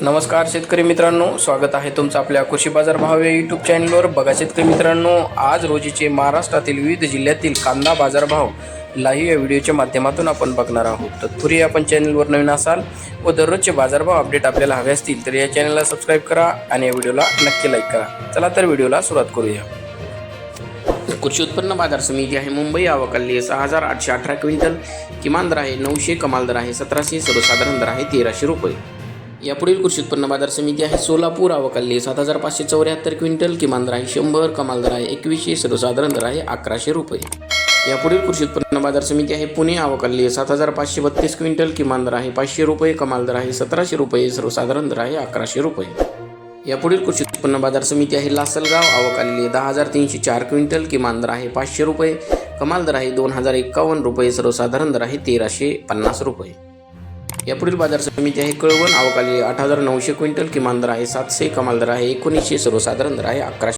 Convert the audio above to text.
नमस्कार शेतकरी मित्रांनो स्वागत आहे तुमचं आपल्या कृषी बाजार भाव या यूट्यूब चॅनलवर बघा शेतकरी मित्रांनो आज रोजीचे महाराष्ट्रातील विविध जिल्ह्यातील कांदा बाजारभाव लाईव्ह या व्हिडिओच्या माध्यमातून आपण बघणार आहोत. तत्पूर्वी आपण चॅनलवर नवीन असाल व दररोजचे बाजारभाव अपडेट आपल्याला हवे असतील तर या चॅनलला सबस्क्राईब करा आणि या व्हिडिओला नक्की लाईक करा. चला तर व्हिडिओला सुरुवात करूया. कृषी उत्पन्न बाजार समिती आहे मुंबई. आवकाली सहा हजार आठशे अठरा क्विंटल. किमान दर आहे नऊशे कमाल दर आहे सतराशे सर्वसाधारण दर आहे तेराशे रुपये. यापुढील कृषी उत्पन्न बाजार समिती आहे. सोलापूर आवकाली सात हजार पाचशे चौऱ्याहत्तर क्विंटल किमान दर आहे शंभर कमाल दर आहे एकवीसशे सर्वसाधारण दर आहे अकराशे रुपये. यापुढील कृषी उत्पन्न बाजार समिती आहे पुणे आवकाली सात हजार पाचशे बत्तीस क्विंटल किमान दर आहे पाचशे रुपये कमाल दर आहे सतराशे रुपये सर्वसाधारण दर आहे अकराशे रुपये. यापुढील कृषी उत्पन्न बाजार समिती आहे लासलगाव आवक आलेली दहा हजार तीनशे चार क्विंटल किमान दर आहे पाचशे रुपये कमाल दर आहे दोन हजार एक्कावन्न रुपये सर्वसाधारण दर आहे तेराशे पन्नास रुपये. यापुढील बाजार समिती आहे. कळवण आवकाली आठ हजार नऊशे क्विंटल किमान दर आहे सातशे कमाल दर आहे एकोणीसशे सर्वसाधारण दर आहे अकराशे.